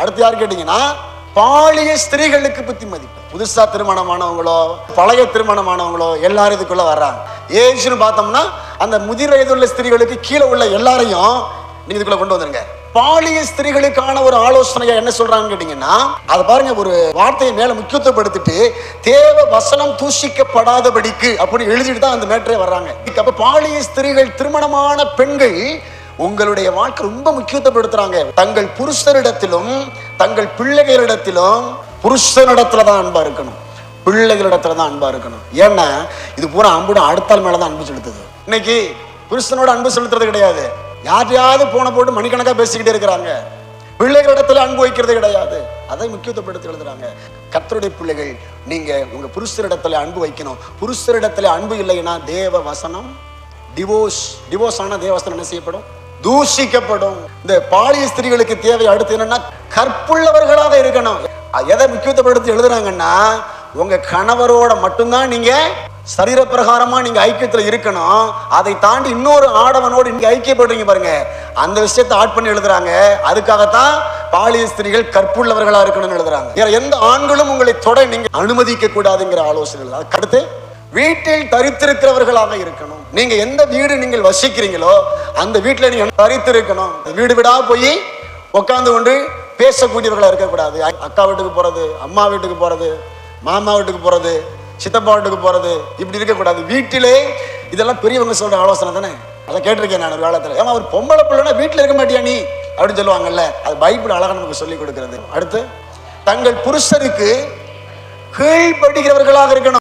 அடுத்து யார் கேட்டீங்கன்னா பாலிய ஸ்திரீகளுக்கு புத்திமதி புதுசா திருமணமானவங்களோ பழைய திருமணமானவங்களோ எல்லாரும் இதுக்குள்ள வர்றாங்க. ஏசுன்னு பார்த்தோம்னா அந்த முதிர் வயதுள்ள ஸ்திரீகளுக்கு கீழே உள்ள எல்லாரையும் நீங்க இதுக்குள்ள கொண்டு வந்துருங்க. பாலிய ஸ்திரீகளுக்கான ஒரு ஆலோசனையா என்ன சொல்றாங்கன்னு கேட்டீங்கன்னா அதை பாருங்க ஒரு வார்த்தையை மேல முக்கியத்துவப்படுத்திட்டு தேவ வசனம் தூஷிக்கப்படாதபடிக்கு அப்படின்னு எழுதிட்டு தான் அந்த மேட்டரே வர்றாங்க. அப்ப பாலிய ஸ்திரீகள் திருமணமான பெண்கள் உங்களுடைய வாழ்க்கை ரொம்ப முக்கியத்துவப்படுத்துறாங்க. தங்கள் புருஷரிடத்திலும் தங்கள் பிள்ளைகளிடத்திலும் புருஷனிடத்துல தான் அன்பா இருக்கணும். பிள்ளைகளிடத்துல தான் அன்பா இருக்கணும். ஏன்னா இது பூரா அன்புடன் அடுத்தால் மேல தான் அன்பு செலுத்துது. இன்னைக்கு புருஷனோட அன்பு செலுத்துறது கிடையாது. யாரையாவது போன போட்டு மணிக்கணக்கா பேசிக்கிட்டே இருக்கிறாங்க. பிள்ளைகளிடத்துல அன்பு வைக்கிறது கிடையாது. அதை முக்கியத்துவப்படுத்தி எழுதுறாங்க. கத்தருடைய பிள்ளைகள் நீங்க உங்க புருஷரிடத்துல அன்பு வைக்கணும். புருஷரிடத்துல அன்பு இல்லைன்னா தேவ வசனம் டிவோர்ஸ் டிவோர்ஸ் ஆனால் தேவ வசனம் என்ன செய்யப்படும்? தூஷிக்கப்படும். இந்த பாலிய ஸ்திரீகளுக்கு தேவை அடுத்து என்னன்னா கற்புள்ளவர்களாக இருக்கணும். எதை முக்கியத்துவப்படுத்தி எழுதுறாங்கன்னா உங்க கணவரோட மட்டும்தான் நீங்க சரீர பிரகாரமா நீங்க ஐக்கியத்துல இருக்கணும். அதை தாண்டி இன்னொரு ஆடவனோடு நீங்க ஐக்கியப்படுறீங்க பாருங்க. அந்த விஷயத்தை ஆட் பண்ணி எழுதுறாங்க. அதுக்காகத்தான் பாலிய ஸ்திரீகள் கற்புள்ளவர்களா இருக்கணும்னு எழுதுறாங்க. வேற எந்த ஆண்களும் உங்களை தொட நீங்க அனுமதிக்க கூடாதுங்கிற ஆலோசனை அடுத்து வீட்டில் தரித்திருக்கிறவர்களாக இருக்கணும். நீங்க எந்த வீடு நீங்கள் வசிக்கிறீங்களோ அந்த வீட்டுல நீங்க தரித்திருக்கணும். வீடு விடா போய் உட்காந்து கொண்டு பேசக்கூடியவர்களா இருக்கக்கூடாது. அக்கா வீட்டுக்கு போறது அம்மா வீட்டுக்கு போறது மாமா வீட்டுக்கு போறது சித்தப்பா வீட்டுக்கு போறது இப்படி இருக்கக்கூடாது. வீட்டிலே இதெல்லாம் பெரியவங்க சொல்ற ஆலோசனை தானே? அதை கேட்டிருக்கேன் நான் ஒரு காலத்துல. ஏன்னா ஒரு பொம்பளை பிள்ளைனா வீட்டுல இருக்க மாட்டியா நீ? அப்படின்னு சொல்லுவாங்கல்ல. அது பைபிள் அழகாக நமக்கு சொல்லி கொடுக்கிறது. அடுத்து தங்கள் புருஷருக்கு கீழ்படுகிறவர்களாக இருக்கணும்.